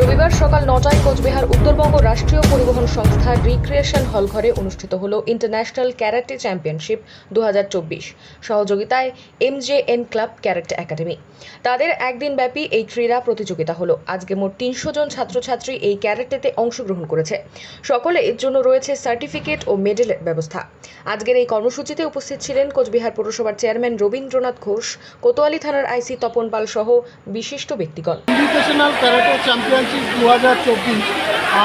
রবিবার সকাল নটায় কোচবিহার উত্তরবঙ্গ রাষ্ট্রীয় পরিবহন সংস্থার রিক্রিয়েশন হল ঘরে অনুষ্ঠিত হল ইন্টারন্যাশনাল ক্যারাটে চ্যাম্পিয়নশিপ দুহাজার চব্বিশ। সহযোগিতায় এমজেএন ক্লাব ক্যারাটে একাডেমি। তাদের একদিনব্যাপী এই ক্রীড়া প্রতিযোগিতা হলো। আজকে মোট তিনশো জন ছাত্রছাত্রী এই ক্যারাটেতে অংশগ্রহণ করেছে। সকলে এর জন্য রয়েছে সার্টিফিকেট ও মেডেলের ব্যবস্থা। আজকের এই কর্মসূচিতে উপস্থিত ছিলেন কোচবিহার পৌরসভার চেয়ারম্যান রবীন্দ্রনাথ ঘোষ, কোতোয়ালি থানার আইসি তপন পাল সহ বিশিষ্ট ব্যক্তিগণ। চ্যাম্পিয়নশিপ দু হাজার চব্বিশ।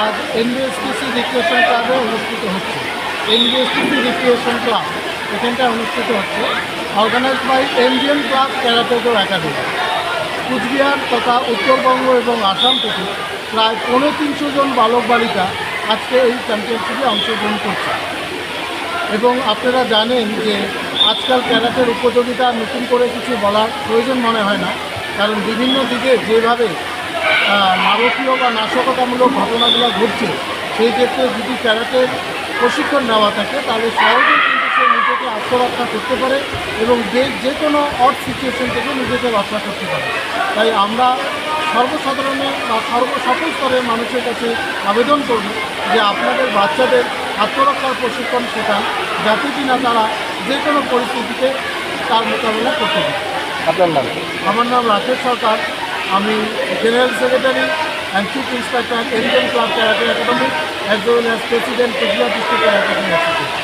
আজ এনবিএসটিসি রিক্রিয়েশন ক্লাবে অনুষ্ঠিত হচ্ছে। এনবিএসটিসি রিক্রিয়েশন ক্লাব এখানটায় অনুষ্ঠিত হচ্ছে। Organise by NDN club karate do academy Cooch Behar তথা উত্তরবঙ্গ এবং আসাম থেকে প্রায় পনেরো তিনশো জন বালক বালিকা আজকে এই চ্যাম্পিয়নশিপে অংশগ্রহণ করছে। এবং আপনারা জানেন যে আজকাল ক্যারাটের উপযোগিতা নতুন করে কিছু বলার প্রয়োজন মনে হয় না। কারণ বিভিন্ন দিকে যেভাবে নারকীয় বা নাশকতামূলক ঘটনাগুলো ঘটছে সেই ক্ষেত্রে যদি ক্যারাটের প্রশিক্ষণ নেওয়া থাকে তাহলে সহজেই কিন্তু সে নিজেকে আত্মরক্ষা করতে পারে এবং যে যে কোনো অড সিচুয়েশন থেকে নিজেকে রক্ষা করতে পারে। তাই আমরা সর্বসাধারণের বা সর্ব সকল স্তরের মানুষের কাছে আবেদন করব যে আপনাদের বাচ্চাদের আত্মরক্ষার প্রশিক্ষণ শেখান যাতে কিনা তারা যে কোনো পরিস্থিতিতে তার মোকাবিলা করতে পারে। আপনার নাম? আমার নাম রাকেশ সরকার। আমি general secretary and chief inspector এডিটেন club karate academy as well as president Cooch Behar district karate